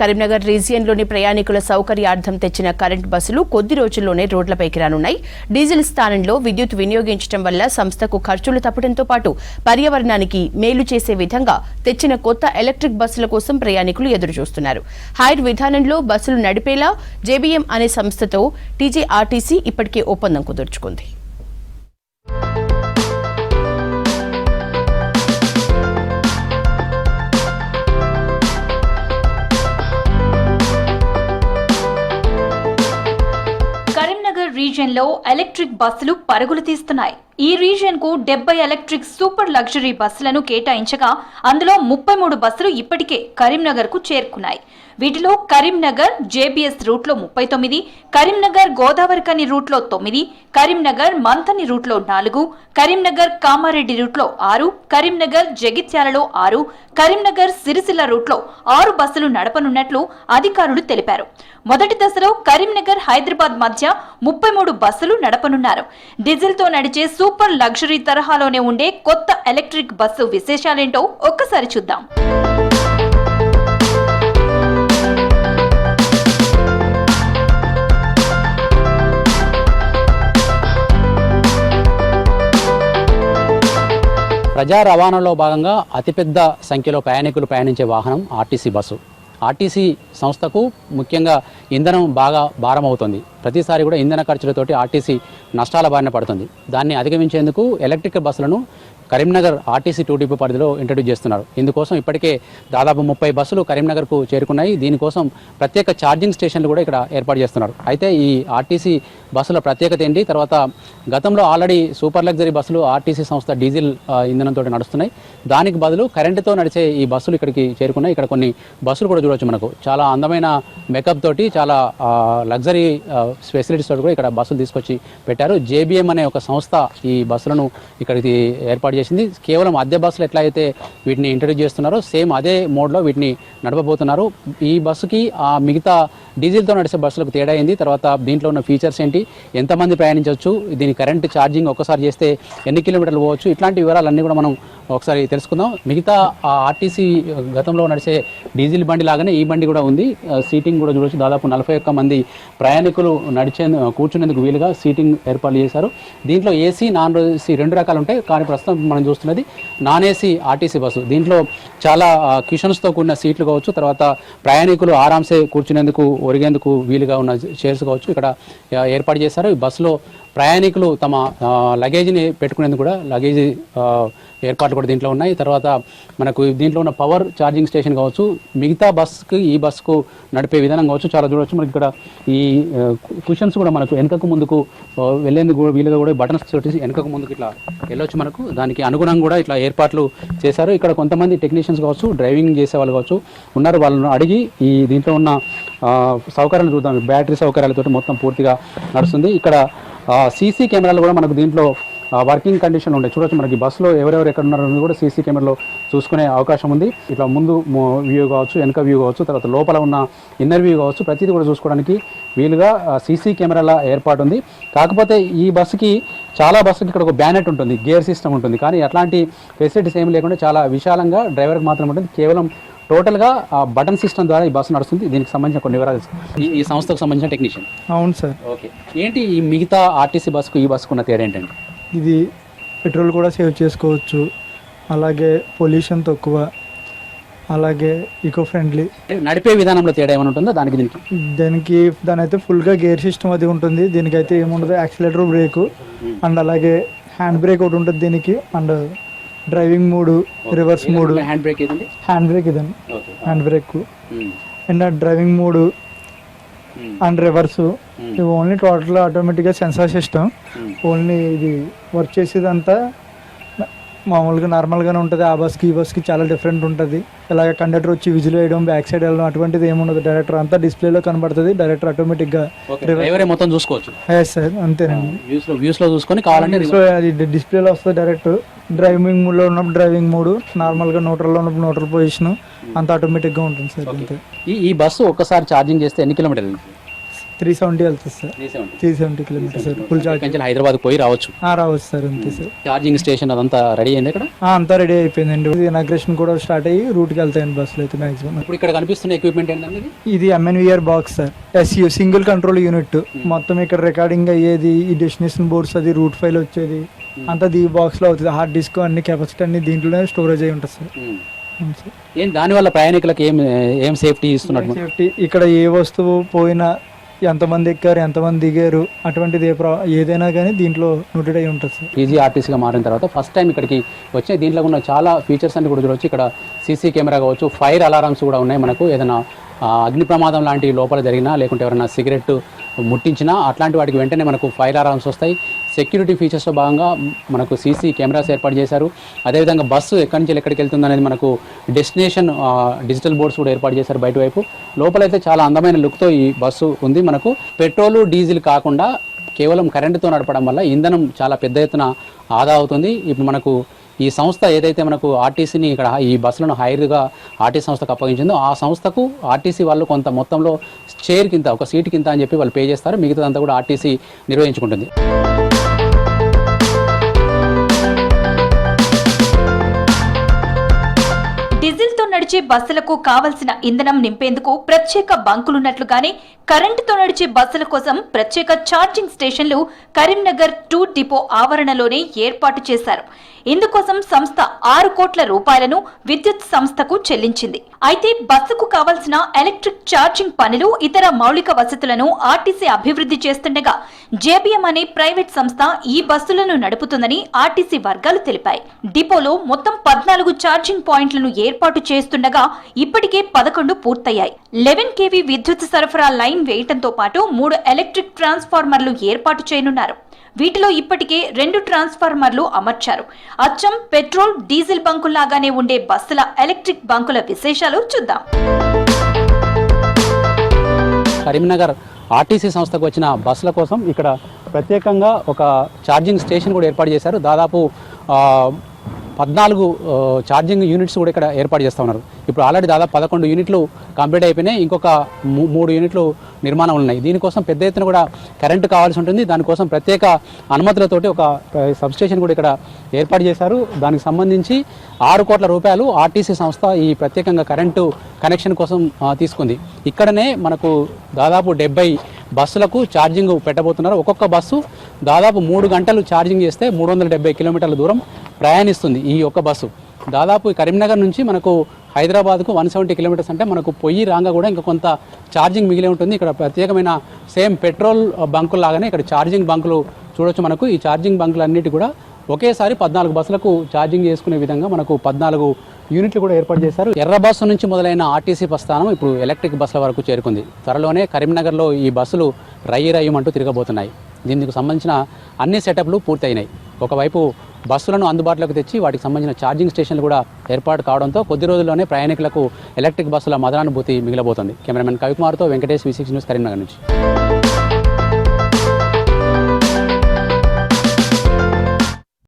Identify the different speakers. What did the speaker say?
Speaker 1: కరీంనగర్ రీజియన్లోని ప్రయాణికుల సౌకర్యార్థం తెచ్చిన కరెంట్ బస్సులు కొద్ది రోజుల్లోనే రోడ్లపైకి రానున్నాయి. డీజిల్ స్థానంలో విద్యుత్ వినియోగించడం వల్ల సంస్థకు ఖర్చులు తప్పడంతో పాటు పర్యావరణానికి మేలు చేసే విధంగా తెచ్చిన కొత్త ఎలక్ట్రిక్ బస్సుల కోసం ప్రయాణికులు ఎదురుచూస్తున్నారు. హైర్ విధానంలో బస్సులు నడిపేలా జేబీఎం అనే సంస్థతో టీజీఆర్టీసీ ఇప్పటికే ఒప్పందం కుదుర్చుకుంది.
Speaker 2: కరీంనగర్ రీజియన్లో ఎలక్ట్రిక్ బస్సులు పరుగులు తీస్తున్నాయి. ఈ రీజియన్కు డెబ్బై ఎలక్ట్రిక్ సూపర్ లగ్జరీ బస్సులను కేటాయించగా అందులో ముప్పై మూడు బస్సులు ఇప్పటికే కరీంనగర్కు చేరుకున్నాయి. వీటిలో కరీంనగర్ జేబీఎస్ రూట్లో ముప్పై తొమ్మిది కరీంనగర్ గోదావరికని రూట్లో తొమ్మిది కరీంనగర్ మంథని రూట్లో నాలుగు కరీంనగర్ కామారెడ్డి రూట్లో ఆరు కరీంనగర్ జగిత్యాలలో ఆరు కరీంనగర్ సిరిసిల్ల రూట్లో ఆరు బస్సులు నడపనున్నట్లు అధికారులు తెలిపారు. మొదటి దశలో కరీంనగర్ హైదరాబాద్ మధ్య ముప్పై మూడు బస్సులు నడపనున్నారు. డీజిల్తో నడిచే సూపర్ లగ్జరీ తరహాలోనే ఉండే కొత్త ఎలక్ట్రిక్ బస్సు విశేషాలేంటో ఒక్కసారి చూద్దాం.
Speaker 3: ప్రజా రవాణాలో భాగంగా అతిపెద్ద సంఖ్యలో ప్రయాణికులు ప్రయాణించే వాహనం ఆర్టీసీ బస్సు. ఆర్టీసీ సంస్థకు ముఖ్యంగా ఇంధనం బాగా భారం అవుతుంది ప్రతిసారి కూడా ఇంధన ఖర్చులతోటి ఆర్టీసీ నష్టాల బారిన పడుతుంది. దాన్ని అధిగమించేందుకు ఎలక్ట్రిక్ బస్సులను కరీంనగర్ ఆర్టీసీ టూ డిపో పరిధిలో ఇంట్రడ్యూస్ చేస్తున్నారు. ఇందుకోసం ఇప్పటికే దాదాపు ముప్పై బస్సులు కరీంనగర్కు చేరుకున్నాయి. దీనికోసం ప్రత్యేక ఛార్జింగ్ స్టేషన్లు కూడా ఇక్కడ ఏర్పాటు చేస్తున్నారు. అయితే ఈ ఆర్టీసీ బస్సుల ప్రత్యేకత ఏంటి? తర్వాత గతంలో ఆల్రెడీ సూపర్ లగ్జరీ బస్సులు ఆర్టీసీ సంస్థ డీజిల్ ఇంధనంతో నడుస్తున్నాయి. దానికి బదులు కరెంటుతో నడిచే ఈ బస్సులు ఇక్కడికి చేరుకున్నాయి. ఇక్కడ కొన్ని బస్సులు కూడా చూడవచ్చు మనకు. చాలా అందమైన మేకప్ తోటి చాలా లగ్జరీ ఫెసిలిటీస్ కూడా ఇక్కడ బస్సులు తీసుకొచ్చి పెట్టారు. జేబీఎం అనే ఒక సంస్థ ఈ బస్సులను ఇక్కడికి ఏర్పాటు చేసింది. కేవలం అద్దె బస్సులు ఎట్లా అయితే వీటిని ఇంట్రడ్యూస్ చేస్తున్నారో సేమ్ అదే మోడ్లో వీటిని నడపబోతున్నారు. ఈ బస్సుకి ఆ మిగతా డీజిల్తో నడిచే బస్సులకు తేడా అయింది తర్వాత దీంట్లో ఉన్న ఫీచర్స్ ఏంటి? ఎంతమంది ప్రయాణించవచ్చు? దీని కరెంట్ ఛార్జింగ్ ఒక్కసారి చేస్తే ఎన్ని కిలోమీటర్లు పోవచ్చు? ఇట్లాంటి వివరాలన్నీ కూడా మనం ఒకసారి తెలుసుకుందాం. మిగతా ఆ ఆర్టీసీ గతంలో నడిచే డీజిల్ బండి లాగానే ఈ బండి కూడా ఉంది. సీటింగ్ కూడా చూడొచ్చు. దాదాపు నలభై ఒక్క మంది ప్రయాణికులు నడిచే కూర్చునేందుకు వీలుగా సీటింగ్ ఏర్పాటు చేశారు. దీంట్లో ఏసీ నాన్ ఏసీ రెండు రకాలు ఉంటాయి. కానీ ప్రస్తుతం మనం చూస్తున్నది నాన్ ఏసీ ఆర్టీసీ బస్సు. దీంట్లో చాలా క్యూషన్స్తో కూడిన సీట్లు కావచ్చు తర్వాత ప్రయాణికులు ఆరాంసే కూర్చునేందుకు ఒరిగేందుకు వీలుగా ఉన్న చైర్స్ కావచ్చు ఇక్కడ ఏర్పాటు చేశారు. ఈ బస్సులో ప్రయాణికులు తమ లగేజ్ని పెట్టుకునేందుకు కూడా లగేజ్ ఏర్పాట్లు కూడా దీంట్లో ఉన్నాయి. తర్వాత మనకు దీంట్లో ఉన్న పవర్ ఛార్జింగ్ స్టేషన్ కావచ్చు మిగతా బస్కి ఈ బస్కు నడిపే విధానం కావచ్చు చాలా చూడవచ్చు మనకి ఇక్కడ ఈ కుషన్స్ కూడా మనకు వెనకకు ముందుకు వెళ్ళేందుకు కూడా వీలుగా కూడా బటన్స్ తోటి వెనకకు ముందుకు ఇట్లా వెళ్ళొచ్చు మనకు. దానికి అనుగుణంగా కూడా ఇట్లా ఏర్పాట్లు చేశారు. ఇక్కడ కొంతమంది టెక్నీషియన్స్ కావచ్చు డ్రైవింగ్ చేసే వాళ్ళు కావచ్చు ఉన్నారు. వాళ్ళను అడిగి ఈ దీంట్లో ఉన్న సౌకర్యాలు చూద్దాం. బ్యాటరీ సౌకర్యాలతో మొత్తం పూర్తిగా నడుస్తుంది. ఇక్కడ సీసీ కెమెరాలు కూడా మనకు దీంట్లో వర్కింగ్ కండిషన్ ఉండే. చూడొచ్చు మనకి బస్సులో ఎవరెవరు ఎక్కడ ఉన్నారో కూడా సీసీ కెమెరాలో చూసుకునే అవకాశం ఉంది. ఇట్లా ముందు వ్యూ కావచ్చు వెనక వ్యూ కావచ్చు తర్వాత లోపల ఉన్న ఇన్నర్ వ్యూ కావచ్చు ప్రతిదీ కూడా చూసుకోవడానికి వీలుగా సీసీ కెమెరాల ఏర్పాటు ఉంది. కాకపోతే ఈ బస్సుకి చాలా బస్సుకి ఇక్కడ ఒక బ్యానెట్ ఉంటుంది గేర్ సిస్టమ్ ఉంటుంది. కానీ అట్లాంటి ఫెసిలిటీస్ ఏమి లేకుండా చాలా విశాలంగా డ్రైవర్కి మాత్రం ఉంటుంది. కేవలం టోటల్గా బటన్ సిస్టమ్ ద్వారా ఈ బస్సు నడుస్తుంది. దీనికి సంబంధించిన కొన్ని వివరాలు. ఈ సంస్థకు సంబంధించిన టెక్నీషియన్.
Speaker 4: అవును సార్.
Speaker 3: ఓకే. ఏంటి ఈ మిగతా ఆర్టీసీ బస్సుకు ఈ బస్సుకు ఉన్న తేడా ఏంటంటే
Speaker 4: ఇది పెట్రోల్ కూడా సేవ్ చేసుకోవచ్చు. అలాగే పొల్యూషన్ తక్కువ. అలాగే ఈకో ఫ్రెండ్లీ
Speaker 3: నడిపే విధానంలో తేడా ఏమైనా ఉంటుందో దానికి దీనికి?
Speaker 4: దానికి దాని అయితే ఫుల్గా గేర్ సిస్టమ్ అది ఉంటుంది. దీనికైతే ఏముండదు యాక్సిలేటర్ బ్రేక్. అండ్ అలాగే హ్యాండ్ బ్రేక్ ఒకటి ఉంటుంది దీనికి. అండ్ డ్రైవింగ్ మూడు రివర్స్ మూడు.
Speaker 3: హ్యాండ్ బ్రేక్ ఏదండి?
Speaker 4: హ్యాండ్ బ్రేక్ ఇదండి హ్యాండ్ బ్రేక్. అండ్ డ్రైవింగ్ మూడు అండ్ రివర్స్. ఓన్లీ టోటల్ ఆటోమేటిక్గా సెన్సార్ సిస్టమ్. ఓన్లీ ఇది వర్క్ చేసేదంతా మామూలుగా నార్మల్గానే ఉంటుంది. ఆ బస్కి ఈ బస్కి చాలా డిఫరెంట్ ఉంటుంది. ఇలాగ కండక్టర్ వచ్చి విజిల్ వేయడం బ్యాక్ సైడ్ వెళ్ళడం అటువంటిది ఏముండదు డైరెక్టర్ అంతా డిస్ప్లేలో కనబడుతుంది. డైరెక్టర్ ఆటోమేటిక్గా
Speaker 3: డ్రైవరే మొత్తం చూసుకోవచ్చు.
Speaker 4: ఎస్ సార్ అంతేనండి.
Speaker 3: చూసుకొని కావాలంటే
Speaker 4: డిస్ప్లేలో వస్తుంది డైరెక్ట్. డ్రైవింగ్ మూడ్లో ఉన్నప్పుడు డ్రైవింగ్ మూడు నార్మల్గా న్యూట్రల్లో ఉన్నప్పుడు న్యూట్రల్ పొజిషన్ అంత ఆటోమేటిక్గా ఉంటుంది సార్ అంతే.
Speaker 3: ఈ ఈ బస్సు ఒక్కసారి ఛార్జింగ్ చేస్తే ఎన్ని కిలోమీటర్లు?
Speaker 4: త్రీ సెవెంటీ వెళ్తుంది sir. Three seventy. Kilometres sir full
Speaker 3: నుంచి హైదరాబాద్ పోయి రావచ్చు.
Speaker 4: రావచ్చు సార్ అంతే సార్.
Speaker 3: ఛార్జింగ్ స్టేషన్ అదంతా రెడీ అయింది ఇక్కడ?
Speaker 4: ఆ, అంతా రెడీ అయిపోయిందండి. ఇనాగ్రేషన్ కూడా స్టార్ట్ అయ్యి రూట్కి వెళ్తాయండి బస్సులు అయితే మాక్సిమం
Speaker 3: ఇప్పుడు ఇక్కడ కనిపిస్తున్న ఎక్విప్మెంట్ ఏంటంటే ఇది?
Speaker 4: ఇది MNVR box sir. SU single control unit మొత్తం ఇక్కడ రికార్డింగ్ అయ్యేది ఈ డెస్టినేషన్ బోర్డ్స్ అది రూట్ ఫైల్ వచ్చేది. అంతా దీ బాక్స్లో అవుతుంది. హార్డ్ డిస్క్ అన్ని కెపాసిటీ అన్ని దీంట్లోనే స్టోరేజ్ అయి ఉంటుంది సార్. అవును సార్.
Speaker 3: ఏం దానివల్ల ప్రయాణికులకు ఏం ఏం సేఫ్టీ ఇస్తున్నట్టు
Speaker 4: సేఫ్టీ ఇక్కడ ఏ వస్తువు పోయినా ఎంతమంది ఎక్కారు ఎంతమంది దిగారు అటువంటిది ఏదైనా కానీ దీంట్లో నోటెడ్ అయి ఉంటుంది సార్.
Speaker 3: పీజీఆర్టీసీగా మారిన తర్వాత ఫస్ట్ టైం ఇక్కడికి వచ్చే దీంట్లో ఉన్న చాలా ఫీచర్స్ అన్ని కూడా చూడవచ్చు ఇక్కడ సీసీ కెమెరా కావచ్చు ఫైర్ అలారమ్స్ కూడా ఉన్నాయి మనకు. ఏదైనా అగ్ని ప్రమాదం లాంటి లోపల జరిగినా లేకుంటే ఎవరైనా సిగరెట్ ముట్టించినా అట్లాంటి వాటికి వెంటనే మనకు ఫైర్ అలారమ్స్ వస్తాయి. సెక్యూరిటీ ఫీచర్స్లో భాగంగా మనకు సీసీ కెమెరాస్ ఏర్పాటు చేశారు. అదేవిధంగా బస్సు ఎక్కడి నుంచి ఎక్కడికి వెళ్తుంది అనేది మనకు డెస్టినేషన్ డిజిటల్ బోర్డ్స్ కూడా ఏర్పాటు చేశారు బయట వైపు లోపలైతే చాలా అందమైన లుక్తో ఈ బస్సు ఉంది. మనకు పెట్రోలు డీజిల్ కాకుండా కేవలం కరెంటుతో నడపడం వల్ల ఇంధనం చాలా పెద్ద ఎత్తున ఆదా అవుతుంది. ఇప్పుడు మనకు ఈ సంస్థ ఏదైతే మనకు ఆర్టీసీని ఇక్కడ ఈ బస్సులను హైర్గా ఆర్టీసీ సంస్థకు అప్పగించిందో ఆ సంస్థకు ఆర్టీసీ వాళ్ళు కొంత మొత్తంలో చైర్ కింద ఒక సీట్ కింద అని చెప్పి వాళ్ళు పే చేస్తారు. మిగతాదంతా కూడా ఆర్టీసీ నిర్వహించుకుంటుంది.
Speaker 2: నడిచే బస్సులకు కావలసిన ఇంధనం నింపేందుకు ప్రత్యేక బంకులున్నట్లుగానే కరెంటుతో నడిచే బస్సుల కోసం ప్రత్యేక ఛార్జింగ్ స్టేషన్లు కరీంనగర్ టూ డిపో ఆవరణలోనే ఏర్పాటు చేశారు. ఇందుకోసం సంస్థ ఆరు కోట్ల రూపాయలను విద్యుత్ సంస్థకు చెల్లించింది. అయితే బస్సుకు కావలసిన ఎలక్ట్రిక్ ఛార్జింగ్ పనులు ఇతర మౌలిక వసతులను ఆర్టీసీ అభివృద్ధి చేస్తుండగా జేబీఎం అనే ప్రైవేట్ సంస్థ ఈ బస్సులను నడుపుతుందని ఆర్టీసీ వర్గాలు తెలిపాయి. డిపోలో మొత్తం పద్నాలుగు ఛార్జింగ్ పాయింట్లను ఏర్పాటు చేస్తుండగా ఇప్పటికే పదకొండు పూర్తయ్యాయి. లెవెన్ కేవీ విద్యుత్ సరఫరా లైన్ వేయటంతో పాటు మూడు ఎలక్ట్రిక్ ట్రాన్స్ఫార్మర్లు ఏర్పాటు చేయనున్నారు. వీటిలో ఇప్పటికే రెండు ట్రాన్స్ఫార్మర్లు అమర్చారు. అచ్చం పెట్రోల్ డీజిల్ బంకుల్లాగానే ఉండే బస్సుల ఎలక్ట్రిక్ బంకుల విశేషాలు చూద్దాం.
Speaker 3: కరీంనగర్ ఆర్టీసీ సంస్థకు వచ్చిన బస్సుల కోసం ఇక్కడ ప్రత్యేకంగా ఒక ఛార్జింగ్ స్టేషన్ కూడా ఏర్పాటు చేశారు. దాదాపు పద్నాలుగు ఛార్జింగ్ యూనిట్స్ కూడా ఇక్కడ ఏర్పాటు చేస్తూ ఉన్నారు. ఇప్పుడు ఆల్రెడీ దాదాపు పదకొండు యూనిట్లు కంప్లీట్ అయిపోయినాయి. ఇంకొక మూ- మూడు యూనిట్లు నిర్మాణం ఉన్నాయి. దీనికోసం పెద్ద ఎత్తున కూడా కరెంటు కావాల్సి ఉంటుంది. దానికోసం ప్రత్యేక అనుమతులతోటి ఒక సబ్స్టేషన్ కూడా ఇక్కడ ఏర్పాటు చేశారు. దానికి సంబంధించి ఆరు కోట్ల రూపాయలు ఆర్టీసీ సంస్థ ఈ ప్రత్యేకంగా కరెంటు కనెక్షన్ కోసం తీసుకుంది. ఇక్కడనే మనకు దాదాపు డెబ్బై బస్సులకు ఛార్జింగ్ పెట్టబోతున్నారు. ఒక్కొక్క బస్సు దాదాపు మూడు గంటలు ఛార్జింగ్ చేస్తే మూడు వందల కిలోమీటర్ల దూరం ప్రయాణిస్తుంది ఈ ఒక్క బస్సు. దాదాపు ఈ కరీంనగర్ నుంచి మనకు హైదరాబాద్కు వన్ సెవెంటీ కిలోమీటర్స్ అంటే మనకు పొయ్యి రాగా కూడా ఇంకా కొంత ఛార్జింగ్ మిగిలి ఉంటుంది. ఇక్కడ ప్రత్యేకమైన సేమ్ పెట్రోల్ బంకులు లాగానే ఇక్కడ ఛార్జింగ్ బంకులు చూడొచ్చు మనకు. ఈ ఛార్జింగ్ బంకులు అన్నిటి కూడా ఒకేసారి పద్నాలుగు బస్సులకు ఛార్జింగ్ చేసుకునే విధంగా మనకు పద్నాలుగు యూనిట్లు కూడా ఏర్పాటు చేశారు. ఎర్ర బస్సు నుంచి మొదలైన ఆర్టీసీ ప్రస్థానం ఇప్పుడు ఎలక్ట్రిక్ బస్సుల వరకు చేరుకుంది. త్వరలోనే కరీంనగర్లో ఈ బస్సులు రయ్యి రయ్యమంటూ తిరగబోతున్నాయి. దీనికి సంబంధించిన అన్ని సెటప్లు పూర్తయినాయి. ఒకవైపు బస్సులను అందుబాటులోకి తెచ్చి వాటికి సంబంధించిన ఛార్జింగ్ స్టేషన్లు కూడా ఏర్పాటు కావడంతో కొద్ది రోజుల్లోనే ప్రయాణికులకు ఎలక్ట్రిక్ బస్సుల మదనానుభూతి మిగిలబోతుంది. Cameraman కవికుమార్తో Venkatesh V six news Karimnagar నుంచి.